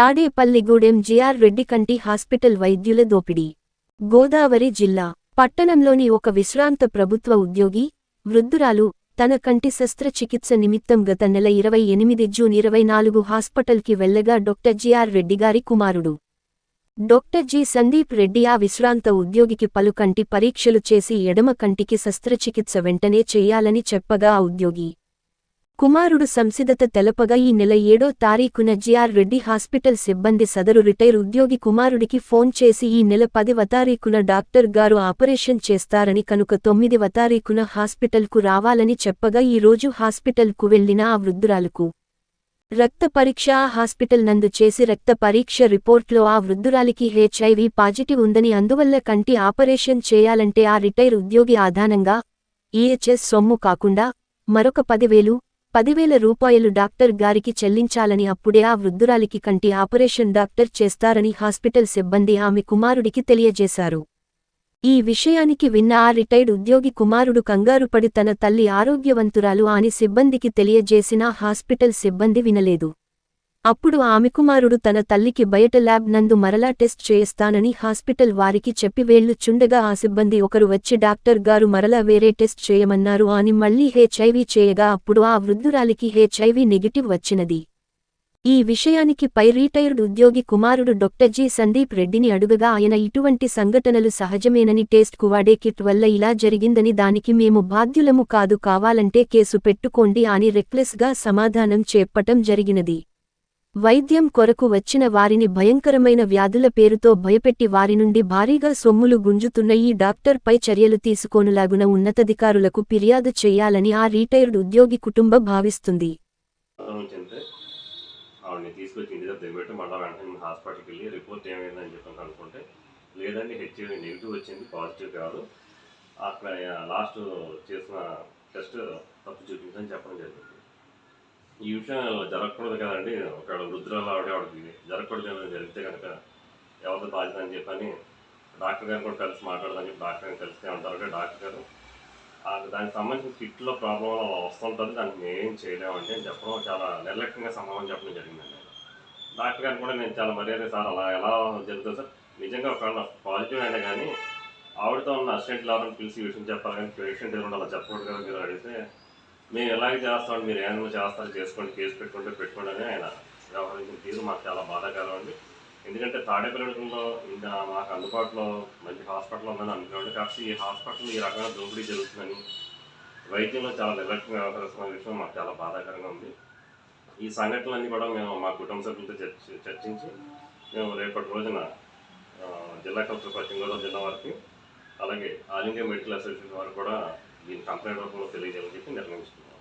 Tadepalligudem GR Reddy కంటి hospital వైద్యుల దోపిడీ. గోదావరి జిల్లా పట్టణంలోని ఒక విశ్రాంత ప్రభుత్వ ఉద్యోగి వృద్ధురాలు తన కంటి శస్త్రచికిత్స నిమిత్తం గత నెల ఇరవై ఎనిమిది జూన్ ఇరవై నాలుగు హాస్పిటల్కి వెళ్ళగా డాక్టర్ జిఆర్ రెడ్డి గారి కుమారుడు. Doctor G. సందీప్ రెడ్డి ఆ విశ్రాంత ఉద్యోగికి పలు కంటి పరీక్షలు చేసి ఎడమ కంటికి శస్త్రచికిత్స వెంటనే చేయాలని చెప్పగా ఆ ఉద్యోగి కుమారుడు సంసిద్ధత తెలపగా ఈ నెల ఏడో తారీఖున జిఆర్ రెడ్డి హాస్పిటల్ సిబ్బంది సదరు రిటైర్ ఉద్యోగి కుమారుడికి ఫోన్ చేసి ఈ నెల పదివ తారీఖున డాక్టర్ గారు ఆపరేషన్ చేస్తారని కనుక తొమ్మిదివ తారీఖున హాస్పిటల్కు రావాలని చెప్పగా ఈ రోజు హాస్పిటల్కు వెళ్ళిన ఆ వృద్ధురాలకు రక్త పరీక్ష ఆ హాస్పిటల్ నందు చేసి రక్త పరీక్ష రిపోర్ట్లో ఆ వృద్ధురాలికి హెచ్ఐవి పాజిటివ్ ఉందని అందువల్ల కంటి ఆపరేషన్ చేయాలంటే ఆ రిటైర్ ఉద్యోగి ఆధానంగా ఈహెచ్ఎస్ సొమ్ము కాకుండా మరొక పదివేలు పదివేల రూపాయలు డాక్టర్ గారికి చెల్లించాలని అప్పుడే ఆ వృద్ధురాలికి కంటి ఆపరేషన్ డాక్టర్ చేస్తారని హాస్పిటల్ సిబ్బంది ఆమె కుమారుడికి తెలియజేశారు. ఈ విషయానికి విన్న ఆ రిటైర్డ్ ఉద్యోగి కుమారుడు కంగారుపడి తన తల్లి ఆరోగ్యవంతురాలు అని సిబ్బందికి తెలియజేసినా హాస్పిటల్ సిబ్బంది వినలేదు. అప్పుడు ఆమె కుమారుడు తన తల్లికి బయట ల్యాబ్ నందు మరలా టెస్ట్ చేయిస్తానని హాస్పిటల్ వారికి చెప్పి వేళ్ళు చుండగా ఆ సిబ్బంది ఒకరు వచ్చి డాక్టర్ గారు మరలా వేరే టెస్ట్ చేయమన్నారు అని మళ్ళీ హెచ్ఐవి చేయగా అప్పుడు ఆ వృద్ధురాలికి హెచ్ఐవి నెగిటివ్ వచ్చినది. ఈ విషయానికి పై రిటైర్డ్ ఉద్యోగి కుమారుడు డాక్టర్ జి. సందీప్ రెడ్డిని అడుగగా ఆయన ఇటువంటి సంఘటనలు సహజమేనని టేస్ట్కు వాడే కిట్ వల్ల ఇలా జరిగిందని దానికి మేము బాధ్యులము కాదు కావాలంటే కేసు పెట్టుకోండి అని రెక్లెస్గా సమాధానం చెప్పటం జరిగినది. వైద్యం కొరకు వచ్చిన వారిని భయంకరమైన వ్యాధుల పేరుతో భయపెట్టి వారి నుండి భారీగా సొమ్ములు గుంజుతున్న ఈ డాక్టర్పై చర్యలు తీసుకోనులాగున ఉన్నతాధికారులకు ఫిర్యాదు చేయాలని ఆ రిటైర్డ్ ఉద్యోగి కుటుంబ భావిస్తుంది. లేదండి హెచ్ఐవి నెగిటివ్ వచ్చింది పాజిటివ్ కాదు. అక్కడ లాస్ట్ చేసిన టెస్ట్ తప్పు చూపించని చెప్పడం జరిగింది. ఈ విషయం జరగకూడదు కదండి. ఒక వృద్ధురాలు ఆవిడ ఆవిడకి జరగకూడదు కదా జరిగితే కనుక ఎవరితో బాధ్యత అని చెప్పని డాక్టర్ గారు కూడా కలిసి మాట్లాడదని చెప్పి డాక్టర్ గారిని కలిస్తే అంటారు డాక్టర్ గారు. దానికి సంబంధించిన కిట్లో ప్రాబ్లం వస్తుంటుంది. దానికి మేమేం చేయలేమంటే అని చెప్పడం చాలా నిర్లక్ష్యంగా సమాధానం చెప్పడం జరిగిందండి. డాక్టర్ గారు కూడా నేను చాలా మర్యాద సార్ అలా ఎలా జరుగుతుంది సార్. నిజంగా ఒకవేళ పాజిటివ్ అయినా కానీ ఆవిడతో ఉన్న అసిస్టెంట్ ఎవరైనా పిలిచి ఈ విషయం చెప్పాలి కానీ పేషెంట్ ఎదురు అలా చెప్పకూడదు కదా మీరు అడిగితే మేము ఎలాగ చేస్తామండి మీరు ఏమైనా చేస్తారు చేసుకోండి కేసు పెట్టుకుంటే పెట్టుకోండి అని ఆయన వ్యవహరించిన తీరు మాకు చాలా బాధాకరం అండి. ఎందుకంటే తాడేపల్లిలో ఇంకా మాకు అందుబాటులో మంచి హాస్పిటల్ ఉందని అనుకున్నాడు కాబట్టి ఈ హాస్పిటల్ ఈ రకమైన దోపిడీ జరుగుతుందని వైద్యంలో చాలా నిర్లక్ష్యం వ్యవహరిస్తున్న విషయం మాకు చాలా బాధాకరంగా ఉంది. ఈ సంఘటనలన్నీ కూడా మేము మా కుటుంబ సభ్యులతో చర్చి చర్చించి మేము రేపటి రోజున జిల్లా కలెక్టర్ పశ్చిమ గోదావరి జిల్లా వారికి అలాగే ఆల్ ఇండియా మెడికల్ అసోసియేషన్ వారు కూడా దీని కంప్లైంట్ రూపంలో తెలియజేయాలని చెప్పి నిర్ణయించుకున్నాం